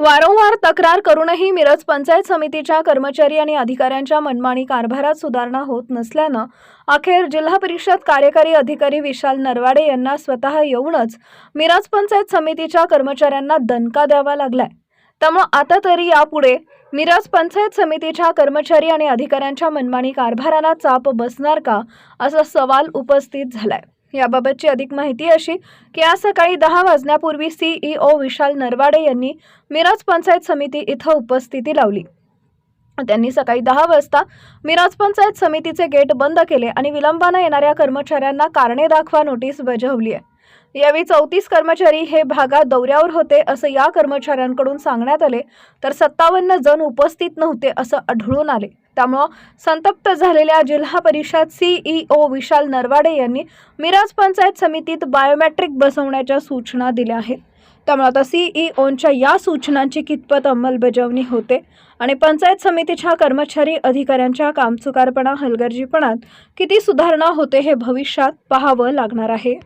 वारंवार तक्रार करूनही मिरज पंचायत समितीच्या कर्मचारी आणि अधिकाऱ्यांच्या मनमानी कारभारात सुधारणा होत नसल्यानं अखेर जिल्हा परिषद कार्यकारी अधिकारी विशाल नरवाडे यांना स्वतः येऊनच मिरज पंचायत समितीच्या कर्मचाऱ्यांना दणका द्यावा लागलाय. त्यामुळं आता तरी यापुढे मिरज पंचायत समितीच्या कर्मचारी आणि अधिकाऱ्यांच्या मनमानी कारभाराला चाप बसणार का असा सवाल उपस्थित झालाय. याबाबतची अधिक माहिती अशी की आज सकाळी दहा वाजण्यापूर्वी सीईओ विशाल नरवाडे यांनी मिरज पंचायत समिती इथं उपस्थिती लावली. त्यांनी सकाळी दहा वाजता मिराज पंचायत समितीचे गेट बंद केले आणि विलंबानं येणाऱ्या कर्मचाऱ्यांना कारणे दाखवा नोटीस बजावली आहे. यावेळी चौतीस कर्मचारी हे भागात दौऱ्यावर होते असं या कर्मचाऱ्यांकडून सांगण्यात आले. तर सत्तावन्न जण उपस्थित नव्हते असं आढळून आले. त्यामुळं संतप्त झालेल्या जिल्हा परिषद सीईओ विशाल नरवाडे यांनी मिराज पंचायत समितीत बायोमॅट्रिक बसवण्याच्या सूचना दिल्या आहेत. त्यामुळे आता सीईओंच्या या सूचनांची कितपत अंमलबजावणी होते आणि पंचायत समितीच्या कर्मचारी अधिकाऱ्यांच्या कामचुकारपणा हलगर्जीपणात किती सुधारणा होते हे भविष्यात पाहावं लागणार आहे.